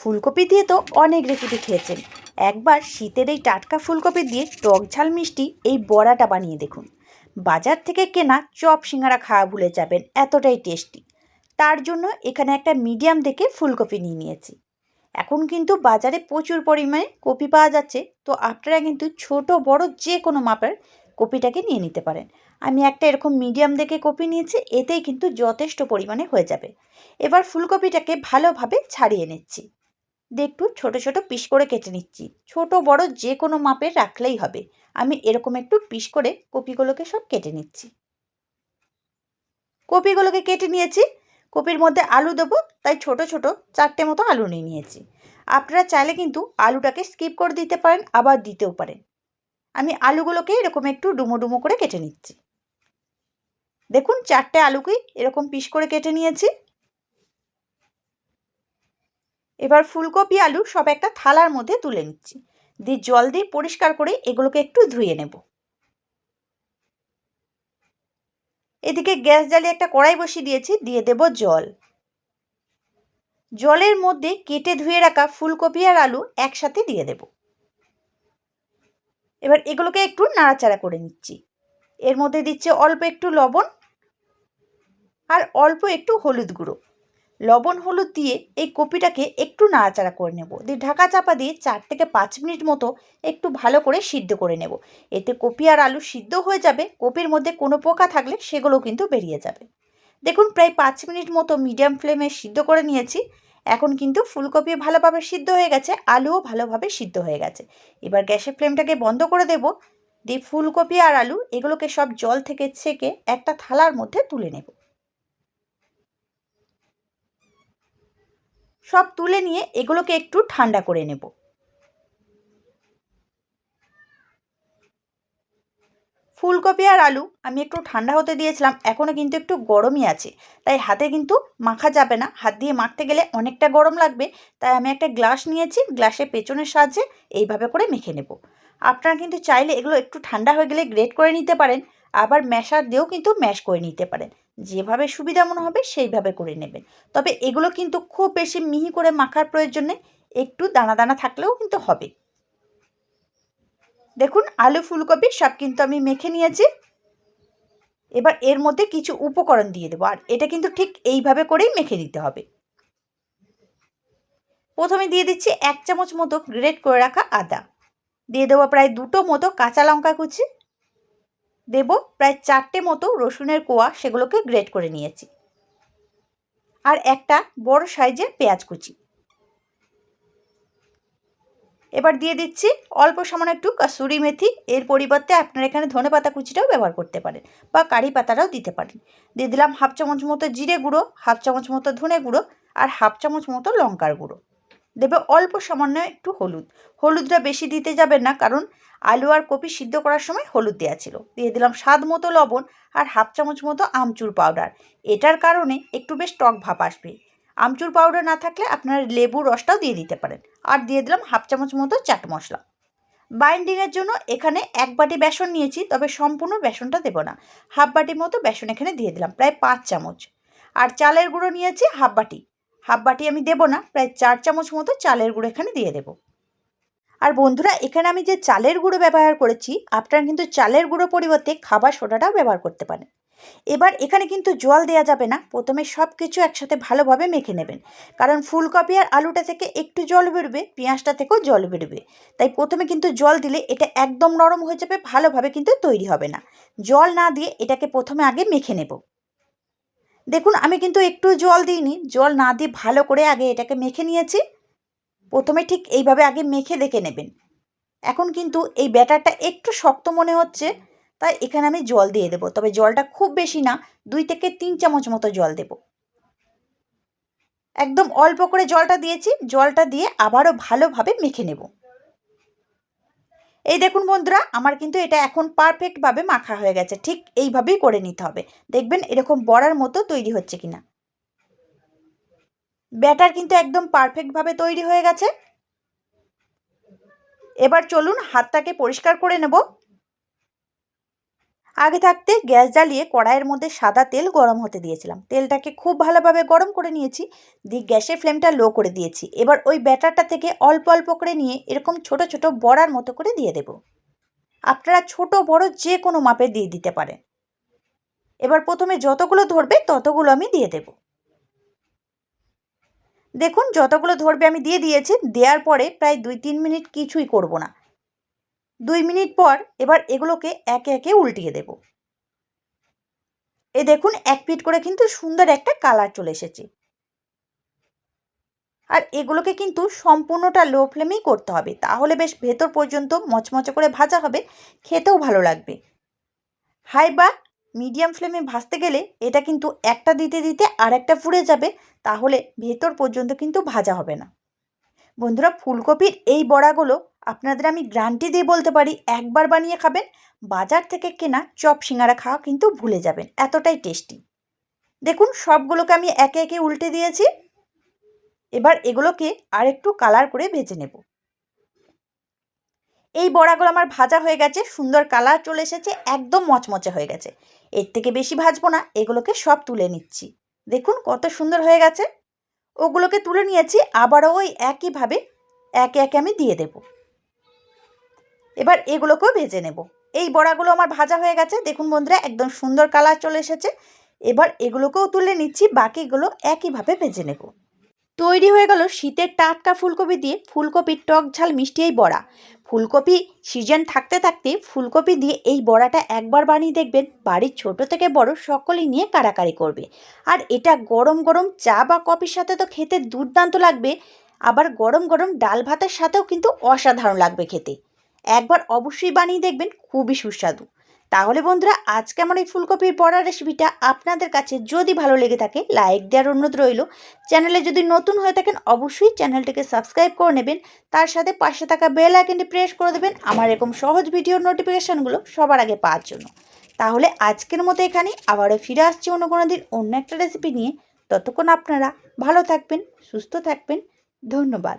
ফুলকপি দিয়ে তো অনেক রেসিপি খেয়েছেন। একবার শীতের এই টাটকা ফুলকপি দিয়ে টক ঝাল মিষ্টি এই বড়াটা বানিয়ে দেখুন। বাজার থেকে কেনা চপ সিঙ্গারা খাওয়া ভুলে যাবেন, এতটাই টেস্টি তার জন্য এখানে একটা মিডিয়াম দেখে ফুলকপি নিয়ে নিয়েছি। এখন কিন্তু বাজারে প্রচুর পরিমাণে কপি পাওয়া যাচ্ছে, তো আপনারা কিন্তু ছোট, বড় যে কোনো মাপের কপিটাকে নিয়ে নিতে পারেন। আমি একটা এরকম মিডিয়াম দেখে কপি নিয়েছি, এতেই কিন্তু যথেষ্ট পরিমাণে হয়ে যাবে। এবার ফুলকপিটাকে ভালোভাবে ছাড়িয়ে নিচ্ছি। একটু ছোটো ছোটো পিস করে কেটে নিচ্ছি। ছোট, বড় যে কোনো মাপের রাখলেই হবে। আমি এরকম একটু পিস করে কপিগুলোকে সব কেটে নিচ্ছি। কপিগুলোকে কেটে নিয়েছি। কপির মধ্যে আলু দেবো, তাই ছোট ছোট চারটে মতো আলু নিয়ে নিয়েছি। আপনারা চাইলে কিন্তু আলুটাকে স্কিপ করে দিতে পারেন, আবার দিতেও পারেন। আমি আলুগুলোকে এরকম একটু ডুমো ডুমো করে কেটে নিচ্ছি। দেখুন, চারটে আলুকেই এরকম পিস করে কেটে নিয়েছি। এবার ফুলকপি, আলু সব একটা থালার মধ্যে তুলে নিচ্ছি। দিয়ে জল দিয়ে পরিষ্কার করে এগুলোকে একটু ধুয়ে নেব। এদিকে গ্যাস জ্বালিয়ে একটা কড়াই বসিয়ে দিয়েছি, দিয়ে দেব জল। জলের মধ্যে কেটে ধুয়ে রাখা ফুলকপি আর আলু একসাথে দিয়ে দেব। এবার এগুলোকে একটু নাড়াচাড়া করে নিচ্ছি। এর মধ্যে দিচ্ছে অল্প একটু লবণ আর অল্প একটু হলুদ গুঁড়ো। লবণ, হলুদ দিয়ে এই কপিটাকে একটু নাড়াচাড়া করে নেব। দিয়ে ঢাকা চাপা দিয়ে চার থেকে পাঁচ মিনিট মতো একটু ভালো করে সিদ্ধ করে নেব। এতে কপি আর আলু সিদ্ধ হয়ে যাবে, কপির মধ্যে কোনো পোকা থাকলে সেগুলো কিন্তু বেরিয়ে যাবে। দেখুন, প্রায় পাঁচ মিনিট মতো মিডিয়াম ফ্লেমে সিদ্ধ করে নিয়েছি। এখন কিন্তু ফুলকপি ভালোভাবে সিদ্ধ হয়ে গেছে, আলুও ভালোভাবে সিদ্ধ হয়ে গেছে। এবার গ্যাসের ফ্লেমটাকে বন্ধ করে দেব। দিয়ে ফুলকপি আর আলু, এগুলোকে সব জল থেকে ছেঁকে একটা থালার মধ্যে তুলে নেব। সব তুলে নিয়ে এগুলোকে একটু ঠান্ডা করে নেব। ফুলকপি আর আলু আমি একটু ঠান্ডা হতে দিয়েছিলাম এখনও কিন্তু একটু গরমই আছে। তাই হাতে কিন্তু মাখা যাবে না, হাত দিয়ে মাখতে গেলে অনেকটা গরম লাগবে। তাই আমি একটা গ্লাস নিয়েছি, গ্লাসের পেছনের সাহায্যে এইভাবে করে মেখে নেব। আপনারা কিন্তু চাইলে এগুলো একটু ঠান্ডা হয়ে গেলে গ্রেট করে নিতে পারেন, আবার ম্যাশার দিয়েও কিন্তু ম্যাশ করে নিতে পারেন। যেভাবে সুবিধা মনে হবে সেইভাবে করে নেবেন। তবে এগুলো কিন্তু খুব বেশি মিহি করে মাখার প্রয়োজন একটু দানা দানা থাকলেও কিন্তু হবে। দেখুন, আলু, ফুলকপি সব কিন্তু আমি মেখে নিয়েছি। এবার এর মধ্যে কিছু উপকরণ দিয়ে দেবো, আর এটা কিন্তু ঠিক এইভাবে করেই মেখে দিতে হবে। প্রথমে দিয়ে দিচ্ছি এক চামচ মতো গ্রেট করে রাখা আদা। দিয়ে দেবো প্রায় দুটো মতো কাঁচা লঙ্কা কুচি। দেব প্রায় চারটে মতো রসুনের কোয়া সেগুলোকে গ্রেট করে নিয়েছি। আর একটা বড় সাইজের পেঁয়াজ কুচি। এবার দিয়ে দিচ্ছি অল্প সামান্য একটু কাসুরি মেথি। এর পরিবর্তে আপনারা এখানে ধনে পাতা কুচিটাও ব্যবহার করতে পারেন বা কারি পাতাটাও দিতে পারেন। দিয়ে দিলাম হাফ চামচ মতো জিরে গুঁড়ো, হাফ চামচ মতো ধনে গুঁড়ো আর হাফ চামচ মতো লঙ্কার গুঁড়ো। দেবে অল্প সামান্য একটু হলুদ। হলুদটা বেশি দিতে যাবেন না কারণ আলু আর কপি সিদ্ধ করার সময় হলুদ দেওয়া ছিল। দিয়ে দিলাম স্বাদ মতো লবণ আর হাফ চামচ মতো আমচুর পাউডার এটার কারণে একটু বেশ টক ভাপ আসবে। আমচুর পাউডার না থাকলে আপনারা লেবুর রসটাও দিয়ে দিতে পারেন। আর দিয়ে দিলাম হাফ চামচ মতো চাট মশলা। বাইন্ডিংয়ের জন্য এখানে এক বাটি বেসন নিয়েছি, তবে সম্পূর্ণ বেসনটা দেবো না। হাফ বাটি মতো বেসন এখানে দিয়ে দিলাম, প্রায় পাঁচ চামচ। আর চালের গুঁড়ো নিয়েছি হাফ বাটি। হাফ বাটি আমি দেবো না, প্রায় চার চামচ মতো চালের গুঁড়ো এখানে দিয়ে দেবো। আর বন্ধুরা, এখানে আমি যে চালের গুঁড়ো ব্যবহার করেছি, আপনারা কিন্তু চালের গুঁড়ো পরিবর্তে খাবার সোডাটাও ব্যবহার করতে পারেন। এবার এখানে কিন্তু জল দেওয়া যাবে না, প্রথমে সব কিছু একসাথে ভালোভাবে মেখে নেবেন। কারণ ফুলকপি আর আলুটা থেকে একটু জল বেরোবে, পেঁয়াজটা থেকেও জল বেরোবে। তাই প্রথমে কিন্তু জল দিলে এটা একদম নরম হয়ে যাবে, ভালোভাবে কিন্তু তৈরি হবে না। জল না দিয়ে এটাকে প্রথমে আগে মেখে নেব। দেখুন, আমি কিন্তু একটু জল দিইনি। জল না দিয়ে ভালো করে আগে এটাকে মেখে নিয়েছি। প্রথমে ঠিক এইভাবে আগে মেখে দেখে নেবেন। এখন কিন্তু এই ব্যাটারটা একটু শক্ত মনে হচ্ছে, তাই এখানে আমি জল দিয়ে দেবো। তবে জলটা খুব বেশি না, দুই থেকে তিন চামচ মতো জল দেব। একদম অল্প করে জলটা দিয়েছি। জলটা দিয়ে আবারও ভালোভাবে মেখে নেব। এই দেখুন বন্ধুরা, আমার কিন্তু এটা এখন পারফেক্টভাবে মাখা হয়ে গেছে। ঠিক এইভাবেই করে নিতে হবে। দেখবেন এরকম বড়ার মতো তৈরি হচ্ছে কিনা। ব্যাটার কিন্তু একদম পারফেক্টভাবে তৈরি হয়ে গেছে। এবার চলুন হাতটাকে পরিষ্কার করে নেব। আগে থাকতে গ্যাস জ্বালিয়ে কড়াইয়ের মধ্যে সাদা তেল গরম হতে দিয়েছিলাম। তেলটাকে খুব ভালোভাবে গরম করে নিয়েছি, দিয়ে গ্যাসের ফ্লেমটা লো করে দিয়েছি। এবার ওই ব্যাটারটা থেকে অল্প অল্প করে নিয়ে এরকম ছোট ছোট বড়ার মতো করে দিয়ে দেব। আপনারা ছোট, বড় যে কোনো মাপে দিয়ে দিতে পারেন। এবার প্রথমে যতগুলো ধরবে ততগুলো আমি দিয়ে দেব। দেখুন, যতগুলো ধরবে আমি দিয়ে দিয়েছি, দেওয়ার পরে প্রায় দুই তিন মিনিট কিছুই করব না। দুই মিনিট পর এবার এগুলোকে একে একে উল্টিয়ে দেব। এ দেখুন, এক পিট করে কিন্তু সুন্দর একটা কালার চলে এসেছে। আর এগুলোকে কিন্তু সম্পূর্ণটা লো ফ্লেমেই করতে হবে। তাহলে বেশ ভেতর পর্যন্ত মচমচে করে ভাজা হবে, খেতেও ভালো লাগবে। হাই বা মিডিয়াম ফ্লেমে ভাজতে গেলে এটা কিন্তু একটা দিতে দিতে আর একটা পুড়ে যাবে, তাহলে ভেতর পর্যন্ত কিন্তু ভাজা হবে না। বন্ধুরা, ফুলকপির এই বড়াগুলো আপনাদের আমি গ্রান্টি দিয়ে বলতে পারি, একবার বানিয়ে খাবেন, বাজার থেকে কেনা চপ সিঙ্গারা খাওয়া কিন্তু ভুলে যাবেন, এতটাই টেস্টি। দেখুন, সবগুলোকে আমি একে একে উল্টে দিয়েছি। এবার এগুলোকে আরেকটু কালার করে ভেজে নেব। এই বড়াগুলো আমার ভাজা হয়ে গেছে, সুন্দর কালার চলে এসেছে, একদম মচমচে হয়ে গেছে। এর থেকে বেশি ভাজবো না, এগুলোকে সব তুলে নিচ্ছি। দেখুন, কত সুন্দর হয়ে গেছে। ওগুলোকে তুলে নিয়েছি, আবারও ওই একইভাবে একে একে আমি দিয়ে দেব। এবার এগুলোকেও ভেজে নেব। এই বড়াগুলো আমার ভাজা হয়ে গেছে, দেখুন বন্ধুরা, একদম সুন্দর কালার চলে এসেছে। এবার এগুলোকেও তুলে নিচ্ছি, বাকিগুলো একইভাবে ভেজে নেব। তৈরি হয়ে গেল শীতের টাটকা ফুলকপি দিয়ে ফুলকপির টক ঝাল মিষ্টি এই বড়া। ফুলকপি সিজন থাকতে থাকতে ফুলকপি দিয়ে এই বড়াটা একবার বানিয়ে দেখবেন, বাড়ির ছোট থেকে বড় সকলেই নিয়ে কারাকারি করবে। আর এটা গরম গরম চা বা কফির সাথে তো খেতে দুর্দান্ত লাগবে, আবার গরম গরম ডাল ভাতের সাথেও কিন্তু অসাধারণ লাগবে খেতে। একবার অবশ্যই বানিয়ে দেখবেন, খুবই সুস্বাদু। তাহলে বন্ধুরা, আজকে আমার এই ফুলকপির বড়ার রেসিপিটা আপনাদের কাছে যদি ভালো লেগে থাকে লাইক দেওয়ার অনুরোধ রইল। চ্যানেলে যদি নতুন হয়ে থাকেন, অবশ্যই চ্যানেলটিকে সাবস্ক্রাইব করে নেবেন। তার সাথে পাশে থাকা বেল আইকনটি প্রেস করে দেবেন, আমার এরকম সহজ ভিডিওর নোটিফিকেশানগুলো সবার আগে পাওয়ার জন্য। তাহলে আজকের মতো এখানে আবারও ফিরে আসছি অন্য কোনো দিন অন্য একটা রেসিপি নিয়ে। ততক্ষণ আপনারা ভালো থাকবেন, সুস্থ থাকবেন। ধন্যবাদ।